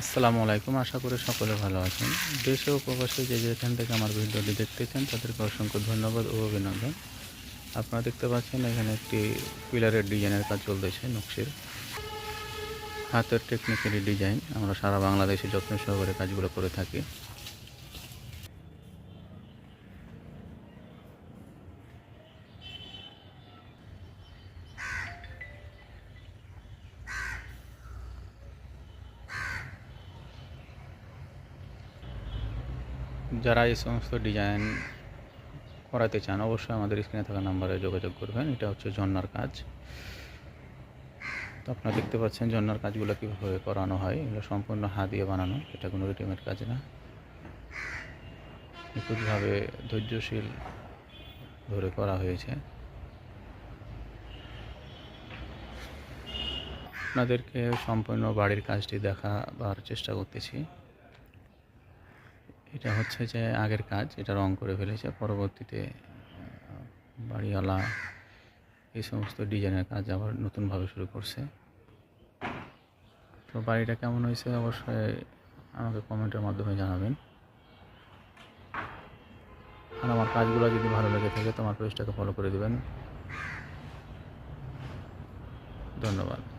আসসালামু আলাইকুম। আশা করি সকলে ভালো আছেন। দেশে উপবাসে যে যেখান থেকে আমার ভিডিওটি দেখতেছেন, তাদেরকে অসংখ্য ধন্যবাদ ও অভিনন্দন। আপনারা দেখতে পাচ্ছেন, এখানে একটি পিলারের ডিজাইনের কাজ চলতেছে, নকশির। হাতের টেকনিক্যালি ডিজাইন আমরা সারা বাংলাদেশে যত্ন সহকারে কাজগুলো করে থাকি। যারা এই সমস্ত ডিজাইন করাতে চান, অবশ্যই আমাদের স্ক্রিনে থাকা নাম্বারে যোগাযোগ করবেন। এটা হচ্ছে জন্নার কাজ। তো আপনারা দেখতে পাচ্ছেন জন্নার কাজগুলো কীভাবে করানো হয়। এগুলো সম্পূর্ণ হাত দিয়ে বানানো। এটা কোনো রেডিমেড কাজ না। নিখুঁতভাবে ধৈর্যশীল ধরে করা হয়েছে। আপনাদেরকে সম্পূর্ণ বাড়ির কাজটি দেখাবার চেষ্টা করতেছি। এটা হচ্ছে যে আগের কাজ, এটা রং করে ফেলেছে। পরবর্তীতে বাড়িওয়ালা এই সমস্ত ডিজাইনের কাজ আবার নতুনভাবে শুরু করছে। তো বাড়িটা কেমন হয়েছে অবশ্যই আমাকে কমেন্টের মাধ্যমে জানাবেন। আর আমার কাজগুলো যদি ভালো লেগে থাকে, তোমার পেজটাকে ফলো করে দেবেন। ধন্যবাদ।